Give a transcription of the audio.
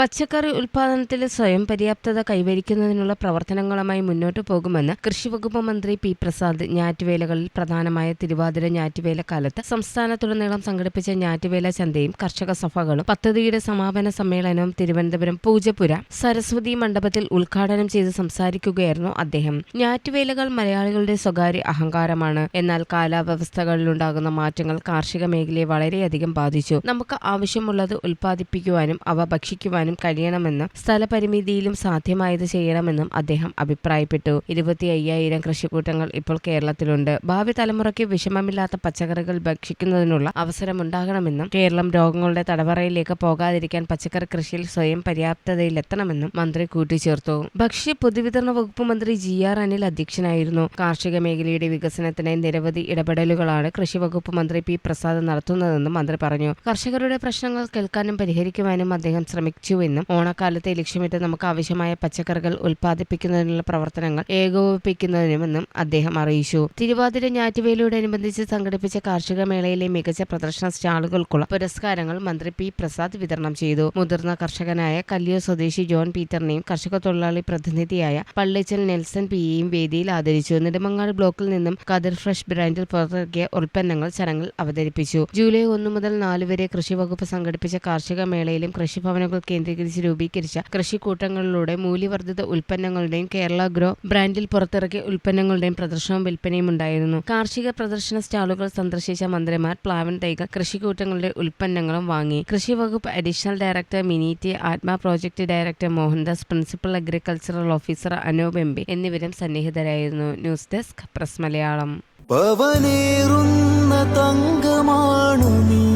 പച്ചക്കറി ഉൽപാദനത്തിൽ സ്വയം പര്യാപ്തത കൈവരിക്കുന്നതിനുള്ള പ്രവർത്തനങ്ങളുമായി മുന്നോട്ടു പോകുമെന്ന് കൃഷിവകുപ്പ് മന്ത്രി പി പ്രസാദ് ഞാറ്റുവേലകളിൽ പ്രധാനമായ തിരുവാതിര ഞാറ്റുവേല കാലത്ത് സംസ്ഥാനത്തുടനീളം സംഘടിപ്പിച്ച ഞാറ്റുവേല ചന്തയും കർഷക സഭകളും പദ്ധതിയുടെ സമാപന സമ്മേളനവും തിരുവനന്തപുരം പൂജപ്പുര സരസ്വതി മണ്ഡപത്തിൽ ഉദ്ഘാടനം ചെയ്ത് സംസാരിക്കുകയായിരുന്നു അദ്ദേഹം. ഞാറ്റുവേലകൾ മലയാളികളുടെ സ്വകാര്യ അഹങ്കാരമാണ്. എന്നാൽ കാലാവസ്ഥകളിലുണ്ടാകുന്ന മാറ്റങ്ങൾ കാർഷിക മേഖലയെ വളരെയധികം ബാധിച്ചു. നമുക്ക് ആവശ്യമുള്ളത് ഉൽപ്പാദിപ്പിക്കുവാനും അവ ഭക്ഷിക്കുവാനും കഴിയണമെന്നും സ്ഥലപരിമിതിയിലും സാധ്യമായത് ചെയ്യണമെന്നും അദ്ദേഹം അഭിപ്രായപ്പെട്ടു. ഇരുപത്തി അയ്യായിരം കൃഷിക്കൂട്ടങ്ങൾ ഇപ്പോൾ കേരളത്തിലുണ്ട്. ഭാവി തലമുറയ്ക്ക് വിഷമമില്ലാത്ത പച്ചക്കറികൾ ഭക്ഷിക്കുന്നതിനുള്ള അവസരമുണ്ടാകണമെന്നും കേരളം രോഗങ്ങളുടെ തടവറയിലേക്ക് പോകാതിരിക്കാൻ പച്ചക്കറി കൃഷിയിൽ സ്വയം പര്യാപ്തതയിലെത്തണമെന്നും മന്ത്രി കൂട്ടിച്ചേർത്തു. ഭക്ഷ്യ പൊതുവിതരണ വകുപ്പ് മന്ത്രി ജി ആർ അനിൽ അധ്യക്ഷനായിരുന്നു. കാർഷിക മേഖലയുടെ വികസനത്തിനായി നിരവധി ഇടപെടലുകളാണ് കൃഷി വകുപ്പ് മന്ത്രി പി പ്രസാദ് നടത്തുന്നതെന്നും മന്ത്രി പറഞ്ഞു. കർഷകരുടെ പ്രശ്നങ്ങൾ കേൾക്കാനും പരിഹരിക്കുവാനും അദ്ദേഹം ശ്രമിച്ചുവെന്നും ഓണക്കാലത്തെ ലക്ഷ്യമിട്ട് നമുക്ക് ആവശ്യമായ പച്ചക്കറികൾ ഉൽപ്പാദിപ്പിക്കുന്നതിനുള്ള പ്രവർത്തനങ്ങൾ ഏകോപിപ്പിക്കുന്നതിനുമെന്നും അദ്ദേഹം അറിയിച്ചു. തിരുവാതിര ഞാറ്റുവേലയോടനുബന്ധിച്ച് സംഘടിപ്പിച്ച കാർഷിക മേളയിലെ മികച്ച പ്രദർശന സ്റ്റാളുകൾക്കുള്ള പുരസ്കാരങ്ങൾ മന്ത്രി പി പ്രസാദ് വിതരണം ചെയ്തു. മുതിർന്ന കർഷകനായ കല്ലിയോ സ്വദേശി ജോൺ പീറ്ററിനെയും കർഷക തൊഴിലാളി പ്രതിനിധിയായ പള്ളിച്ചൽ നെൽസൺ പിയെയും വേദിയിൽ ആദരിച്ചു. നെടുമങ്ങാട് ബ്ലോക്കിൽ നിന്നും കതിർ ഫ്രഷ് ബ്രാൻഡിൽ പുറത്തിറക്കിയ ഉൽപ്പന്നങ്ങൾ ചടങ്ങിൽ അവതരിപ്പിച്ചു. ജൂലൈ ഒന്ന് മുതൽ നാല് വരെ കൃഷി വകുപ്പ് സംഘടിപ്പിച്ച കാർഷിക മേളയിലും കൃഷിഭവനുകൾ കേന്ദ്രീകരിച്ച് രൂപീകരിച്ച കൃഷിക്കൂട്ടങ്ങളിലൂടെ മൂല്യവർദ്ധിത ഉൽപ്പന്നങ്ങളുടെയും കേരള ഗ്രോ ബ്രാൻഡിൽ പുറത്തിറക്കിയ ഉൽപ്പന്നങ്ങളുടെയും പ്രദർശനവും വിൽപ്പനയും ഉണ്ടായിരുന്നു. കാർഷിക പ്രദർശന സ്റ്റാളുകൾ സന്ദർശിച്ച മന്ത്രിമാർ പ്ലാവൻ തൈകൾ കൃഷിക്കൂട്ടങ്ങളുടെ ഉൽപ്പന്നങ്ങളും വാങ്ങി. കൃഷി വകുപ്പ് additional director മിനിറ്റി Atma project director Mohandas principal agricultural officer Anoop M എന്നിവരും സന്നിഹിതരായിരുന്നു. News desk press Malayalam. പവനേറുന്ന തങ്കമാണു നീ.